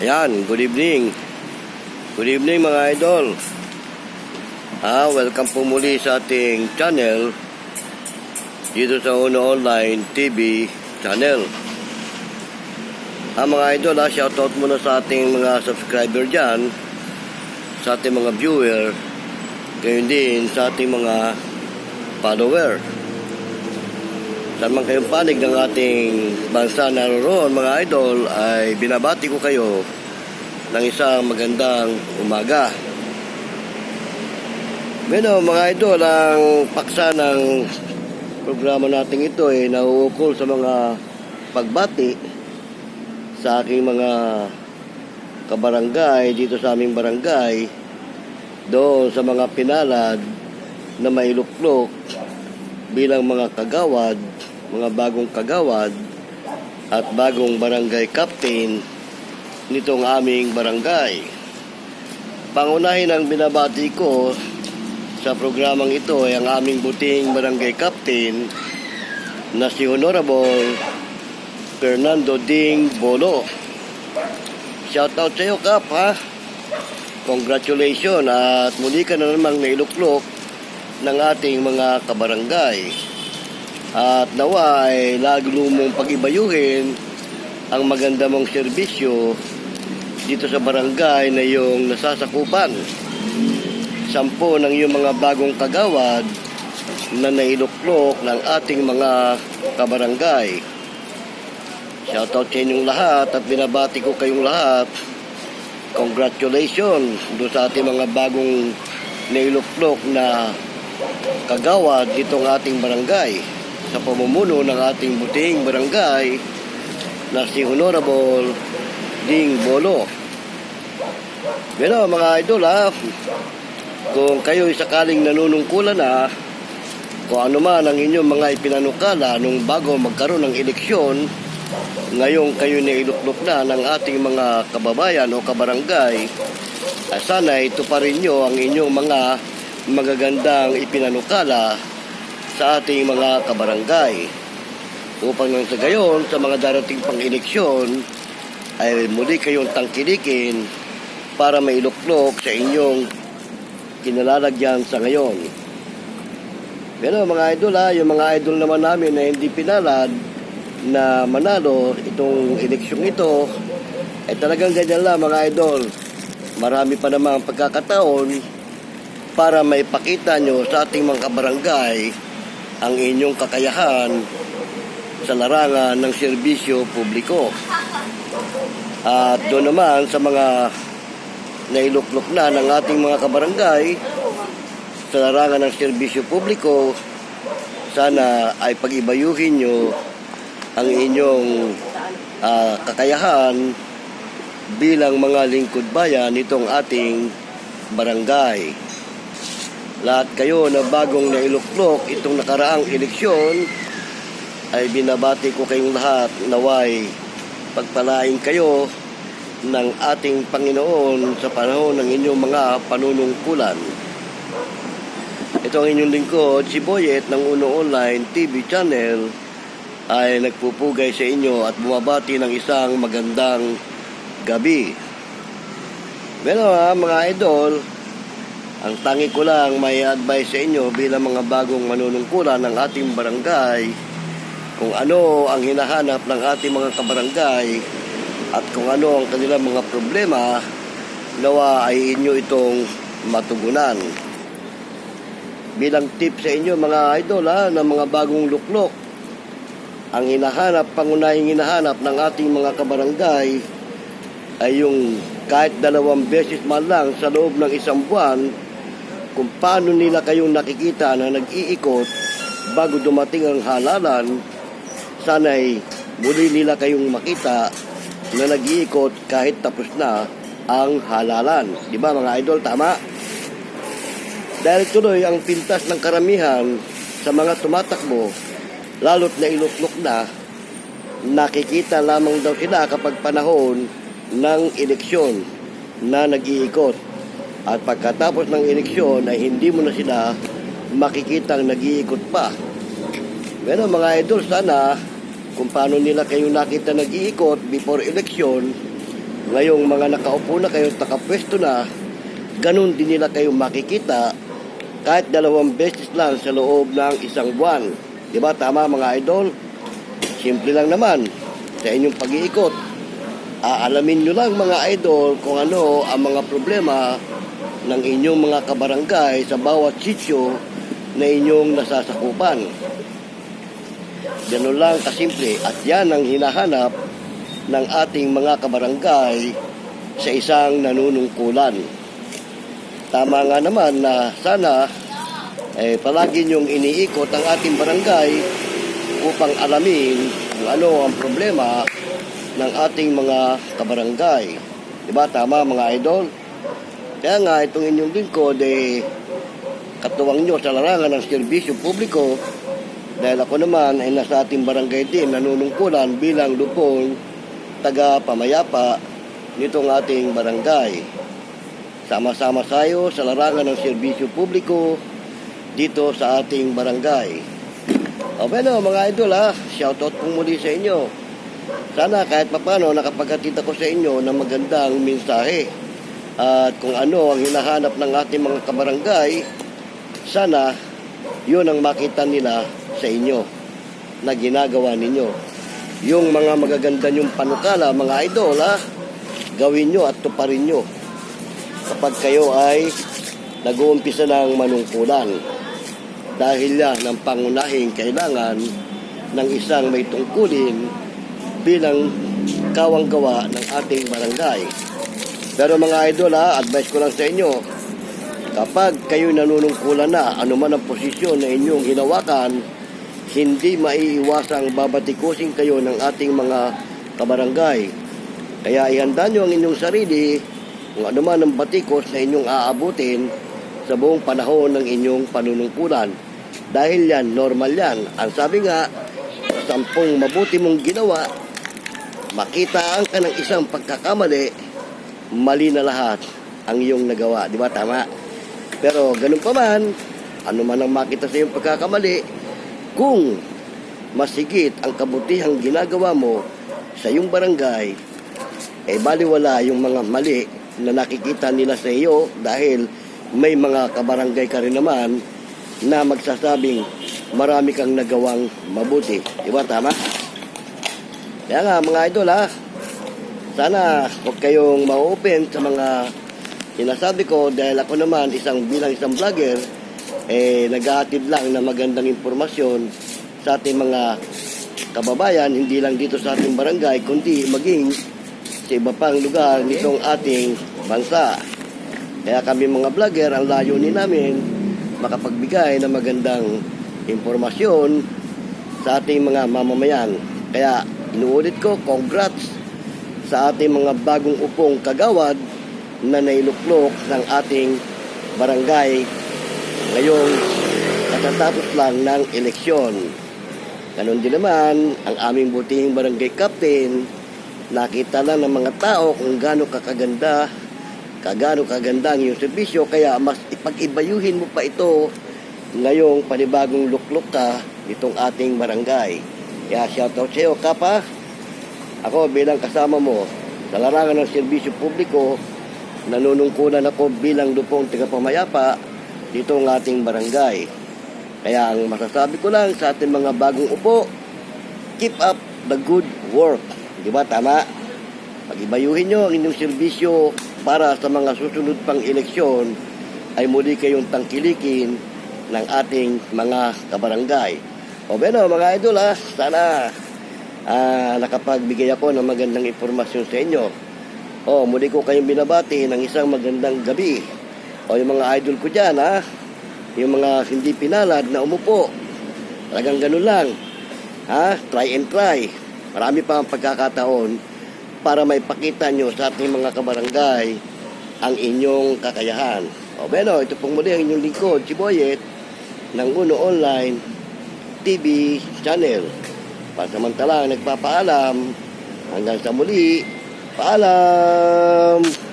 Ayan, good evening. Good evening mga idol. Ah, welcome po muli sa ating channel dito sa Uno Online TV channel. Ah, mga idol, ah, shoutout muna sa ating mga subscriber dyan, sa ating mga viewer, gayon din sa ating mga follower. Man kayong panig ng ating bansa naroon mga idol ay binabati ko kayo ng isang magandang umaga. Bueno mga idol, ang paksa ng programa natin ito ay nauukol sa mga pagbati sa aking mga kabarangay dito sa aming barangay doon sa mga pinalad na mailuklok bilang mga kagawad, mga bagong kagawad at bagong barangay captain nitong aming barangay. Pangunahin ang binabati ko sa programang ito ay ang aming buting barangay captain na si Honorable Fernando Ding Bolo. Shoutout sa iyo, Kap, ha? Congratulations at muli ka na namang nailuklok ng ating mga kabarangay. At nawa ay lalo mong pag-ibayuhin ang maganda mong serbisyo dito sa barangay na iyong nasasakupan. Sampo ng iyong mga bagong kagawad na nailuklok ng ating mga kabarangay. Shoutout sa inyong lahat at binabati ko kayong lahat. Congratulations doon sa ating mga bagong nailuklok na kagawad ditong ating barangay sa pamumuno ng ating buting barangay na si Honorable Ding Bolo. Pero mga idol ha, kung kayo sakaling nanunungkulan na kung ano man ang inyong mga ipinanukala nung bago magkaroon ng eleksyon, ngayon kayo na iluklok na ng ating mga kababayan o kabarangay, ay sana ito pa rin nyo ang inyong mga magagandang ipinanukala sa ating mga kabarangay. Upang nang sa gayon, sa mga darating pang eleksyon, ay muli kayong tangkilikin para mailuklok sa inyong kinalalagyan sa ngayon. Pero mga idol ha, yung mga idol naman namin na hindi pinalad na manalo itong eleksyong ito, ay talagang ganyan lang mga idol. Marami pa namang pagkakataon para maipakita nyo sa ating mga kabarangay ang inyong kakayahan sa larangan ng serbisyo publiko. At doon naman sa mga nailuklok na ng ating mga kabarangay sa larangan ng serbisyo publiko, sana ay pag-ibayuhin nyo ang inyong ah, kakayahan bilang mga lingkod bayan nitong ating barangay. Lahat kayo na bagong nailuklok itong nakaraang eleksyon ay binabati ko kayong lahat naway pagpalain kayo ng ating Panginoon sa panahon ng inyong mga panunungkulan. Ito ang inyong lingkod, si Boyet ng Uno Online TV channel ay nagpupugay sa inyo at bumabati ng isang magandang gabi. Ha, mga idol, ang tangi ko lang may advice sa inyo bilang mga bagong manunungkulan ng ating barangay kung ano ang hinahanap ng ating mga kabarangay at kung ano ang kanilang mga problema nawa ay inyo itong matugunan. Bilang tip sa inyo mga idol ha, ng mga bagong luklok, ang hinahanap, pangunahing hinahanap ng ating mga kabarangay ay yung kahit dalawang beses man lang sa loob ng isang buwan kung paano nila kayong nakikita na nag-iikot bago dumating ang halalan sana'y muli nila kayong makita na nag-iikot kahit tapos na ang halalan. Di ba mga idol, tama? Dahil tuloy ang pintas ng karamihan sa mga tumatakbo, lalo't na iluklok na, nakikita lamang daw sila kapag panahon ng eleksyon na nag-iikot. At pagkatapos ng eleksyon ay hindi mo na sila makikitang nag-iikot pa. Pero mga idol, sana kung paano nila kayo nakita nag-iikot before election, ngayong mga nakaupo na kayo, at nakapwesto na, ganun din nila kayo makikita kahit dalawang beses lang sa loob ng isang buwan. Di ba? Tama mga idol? Simple lang naman sa inyong pag-iikot. Aalamin nyo lang mga idol kung ano ang mga problema ng inyong mga kabarangay sa bawat sityo na inyong nasasakupan. Ganun lang kasimple at yan ang hinahanap ng ating mga kabarangay sa isang nanunungkulan. Tama nga naman na sana eh, palagi niyong iniikot ang ating barangay upang alamin kung ano ang problema ng ating mga kabarangay. Diba? Tama mga idol? Kaya nga itong inyong lingkod eh, katuwang nyo sa larangan ng serbisyo publiko dahil ako naman ay nasa ating barangay din nanunungkulan bilang lupong taga pamayapa nitong ating barangay. Sama-sama tayo sa larangan ng serbisyo publiko dito sa ating barangay. O bueno, mga idol ha, shoutout po muli sa inyo. Sana kahit papano nakapaghatid ako sa inyo ng magandang mensahe. At kung ano ang hinahanap ng ating mga kabarangay, sana yun ang makita nila sa inyo na ginagawa ninyo. Yung mga magaganda nyong panukala, mga idol ha, gawin nyo at tuparin nyo kapag kayo ay nag-uumpisa ng manungkulan. Dahil yan ang pangunahing kailangan ng isang may tungkulin bilang kawang gawa ng ating barangay. Pero mga idol ha, advice ko lang sa inyo, kapag kayo nanunungkulan na, anuman ang posisyon na inyong hinawakan, hindi maiiwasang babatikusin kayo ng ating mga kabarangay. Kaya ihanda nyo ang inyong sarili kung ano man ang batikos na inyong aabutin sa buong panahon ng inyong panunungkulan. Dahil yan, normal yan. Ang sabi nga, sampung mabuti mong ginawa, makitaan ka ng isang pagkakamali, mali na lahat ang iyong nagawa. Di ba? Tama. Pero ganun pa man, ano man ang makita sa iyong pagkakamali, kung masigit ang kabutihang ginagawa mo sa iyong barangay, eh baliwala yung mga mali na nakikita nila sa iyo dahil may mga kabarangay ka rin naman na magsasabing marami kang nagawang mabuti. Di ba? Tama? Kaya nga mga idol ha, sana huwag kayong ma-open sa mga sinasabi ko dahil ako naman isang bilang isang vlogger eh naghahatid lang ng magandang impormasyon sa ating mga kababayan, hindi lang dito sa ating barangay, kundi maging sa iba pang lugar nitong ating bansa. Kaya kami mga vlogger, ang layunin namin makapagbigay ng magandang impormasyon sa ating mga mamamayan. Kaya inuulit ko, congrats sa ating mga bagong upong kagawad na nailuklok ng ating barangay ngayong katatapos lang ng eleksyon. Ganon din naman ang aming butihing barangay captain nakita lang ng mga tao kung gaano kakaganda, kagano kaganda ang iyong serbisyo, kaya mas ipag-ibayuhin mo pa ito ngayong panibagong luklok ka itong ating barangay. Kaya shoutout sa iyo, Kapa. Ako bilang kasama mo sa larangan ng serbisyo publiko, nanunungkulan ako bilang lupong tagapamayapa dito ang ating barangay. Kaya ang masasabi ko lang sa ating mga bagong upo, keep up the good work. Di ba? Tama? Pag-ibayuhin nyo ang inyong serbisyo para sa mga susunod pang eleksyon ay muli kayong tangkilikin ng ating mga kabarangay. O bueno, mga idol ha, sana ah, nakapagbigay ako ng magandang impormasyon sa inyo. O, muli ko kayong binabati ng isang magandang gabi. O yung mga idol ko dyan ha, yung mga hindi pinalad na umupo. Talagang ganun lang. Ha? Try and try. Marami pa ang pagkakataon para may pakita nyo sa ating mga kabarangay ang inyong kakayahan. O bueno, ito pong muli ang inyong lingkod, si Boyet, ng Uno Online TV channel. Pansamantala, nagpapaalam. Hanggang sa muli, paalam!